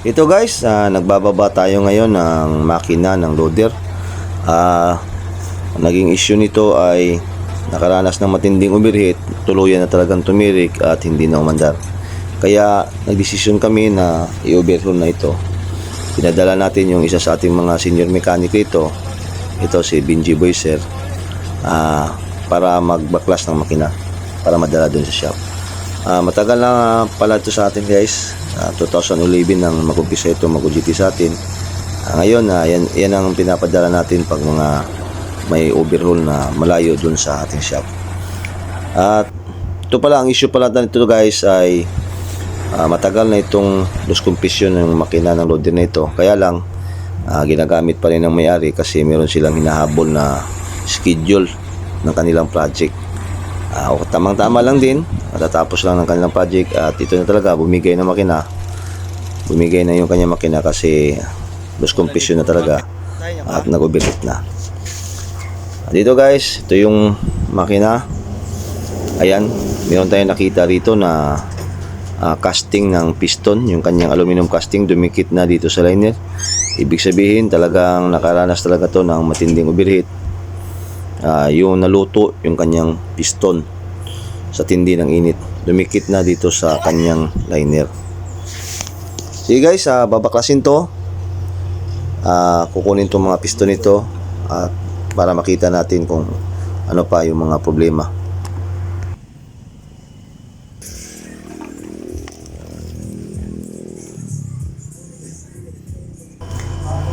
Ito guys, ah, nagbababa tayo ngayon ng makina ng loader. Ah, naging issue nito ay nakaranas ng matinding overheat, tuluyan na talagang tumirik at hindi na umandar. Kaya nagdesisyon kami na i-overhaul na ito. Pinadala natin yung isa sa ating mga senior mechanic dito. Ito si Benji Boyser. ah, para magbaklas ng makina para madala dun sa shop. Ah, matagal na pala ito sa atin guys. Ah, 2011 nang mag-umpisa ito mag-UGT sa atin. Ah, ngayon, ah, yan, yan ang pinapadala natin pag mga may overhaul na malayo dun sa ating shop. At ito pala, ang issue pala nito guys ay ah, matagal na itong loose compression ng makina ng loader na ito. Kaya lang, ah, ginagamit pa rin ng may-ari kasi meron silang hinahabol na schedule ng kanilang project. Ah, o tamang-tama lang din, matatapos lang ng kanilang project at ito na talaga, bumigay na makina. Bumigay na yung kanyang makina kasi loose compression na talaga at nag-overheat na. At Dito guys, ito yung makina. Ayan, meron tayong nakita rito na ah, casting ng piston, yung kanyang aluminum casting dumikit na dito sa liner. Ibig sabihin talagang nakaranas talaga to ng matinding overheat. Ah, yung naluto yung kanyang piston sa tindi ng init. Dumikit na dito sa kanyang liner. Sige guys, ah, babaklasin to. Ah, kukunin tong mga piston nito at para makita natin kung ano pa yung mga problema.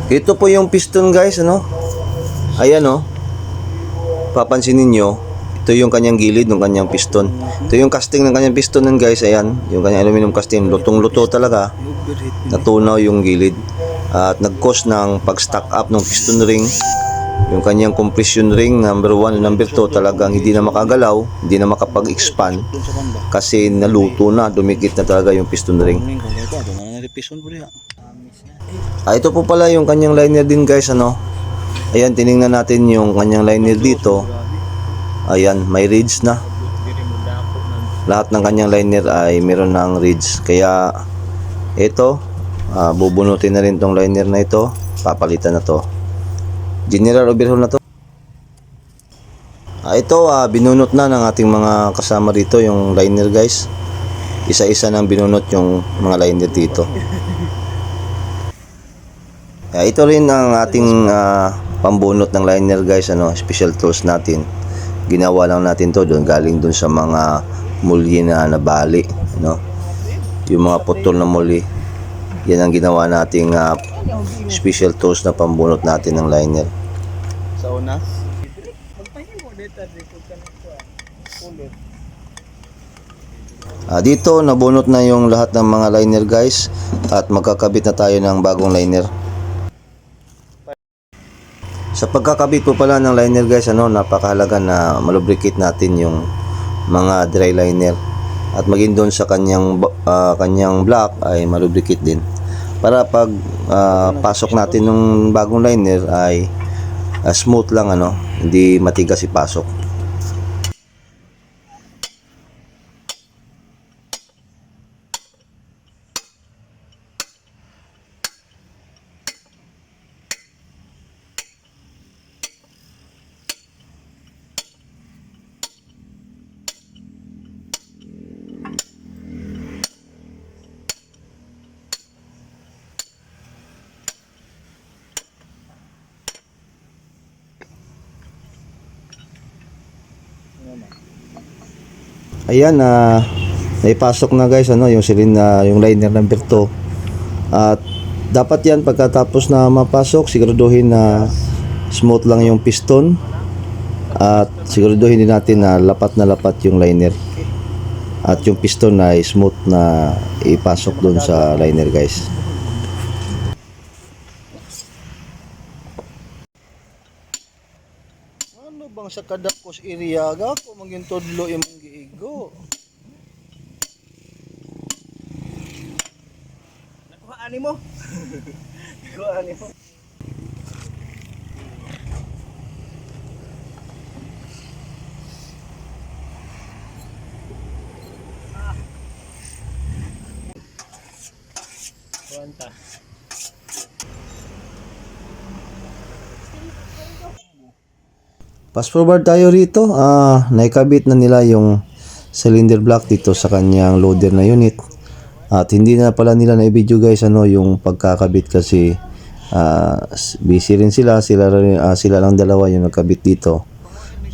Ito po yung piston guys, ano? Ayan oh. Papansinin nyo, ito yung kanyang gilid ng kanyang piston. Ito yung casting ng kanyang piston nun guys, ayan. Yung kanyang aluminum casting, lutong-luto talaga. Natunaw yung gilid. At nag-cause ng pag-stack up ng piston ring. Yung kanyang compression ring number 1 and number 2 talagang hindi na makagalaw, hindi na makapag-expand kasi naluto na, dumikit na talaga yung piston ring. Ah, ito po pala yung kanyang liner din guys, ano. Ayan, tiningnan natin yung kanyang liner dito. Ayan, may ridge na. Lahat ng kanyang liner ay meron ng ridge. Kaya, ito, ah, bubunutin na rin tong liner na ito. Papalitan na to. General overhaul na to. Ah, ito, ah, binunot na ng ating mga kasama dito yung liner guys. Isa-isa nang binunot yung mga liner dito. Kaya ito rin ang ating ah, pambunot ng liner guys, ano, special tools natin. Ginawa lang natin to doon, galing doon sa mga muli na nabali, no. Yung mga putol na muli. Yan ang ginawa nating ah, special tools na pambunot natin ng liner. Sa una? Ah, dito nabunot na yung lahat ng mga liner guys at magkakabit na tayo ng bagong liner. Sa pagkakabit po pala ng liner guys, ano, napakahalaga na malubricate natin yung mga dry liner at maging doon sa kanyang ah, kanyang block ay malubricate din. Para pag ah, pasok natin ng bagong liner ay ah, smooth lang ano, hindi matigas ipasok. Ayan na naipasok na guys ano yung silin na yung liner number 2. At dapat yan pagkatapos na mapasok siguraduhin na smooth lang yung piston at siguraduhin din natin na lapat na lapat yung liner. At yung piston ay smooth na ipasok doon sa liner guys. Bang sa kadakos area ga ko maging tudlo imong giigo? Nakuha ani mo? Nakuha ani mo? Kuwanta. Fast forward tayo rito. Ah, naikabit na nila yung cylinder block dito sa kanyang loader na unit. At hindi na pala nila na-video guys ano yung pagkakabit kasi ah, busy rin sila. Sila, rin- ah, sila lang dalawa yung nagkabit dito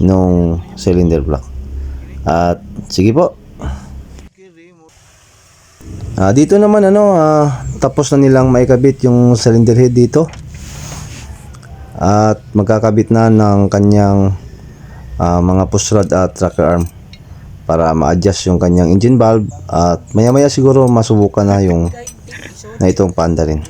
nung cylinder block. At sige po. Ah, dito naman ano, ah, tapos na nilang maikabit yung cylinder head dito at magkakabit na ng kanyang ah, mga push rod at tracker arm para ma-adjust yung kanyang engine valve at maya maya siguro masubukan na yung na itong panda rin.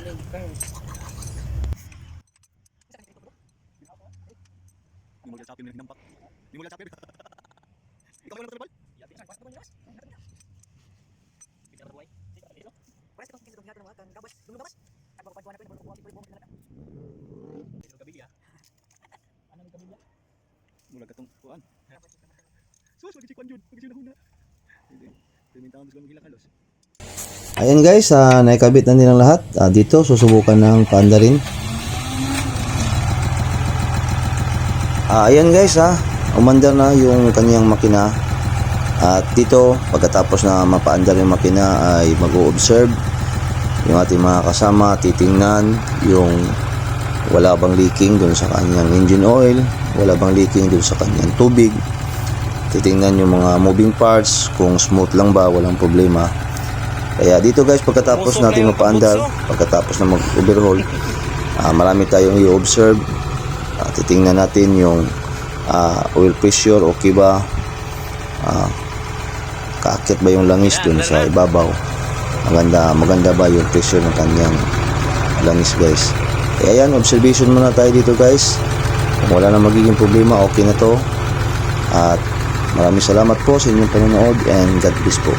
Sus, magsikwan jud, magsilahuna. Permintaan mo sila magilakalos. Ayan guys, ah, naikabit na nilang lahat. Ah, dito susubukan ng panda rin. Ah, ayan guys ha, umandar na yung kanyang makina. At dito, pagkatapos na mapaandar yung makina ay mag-o-observe yung ating mga kasama, titingnan yung wala bang leaking dun sa kanyang engine oil, wala bang leaking dun sa kanyang tubig. Titingnan yung mga moving parts, kung smooth lang ba, walang problema. Kaya dito guys, pagkatapos natin mapaandar, pagkatapos na mag-overhaul, ah, marami tayong i-observe. Ah, titingnan natin yung ah, oil pressure, okay ba? Ah, kaakit ba yung langis dun sa ibabaw? Maganda, maganda ba yung pressure ng kanyang langis guys? Kaya yan, observation muna tayo dito guys. Kung wala na magiging problema, okay na to. At maraming salamat po sa inyong panonood and God bless po.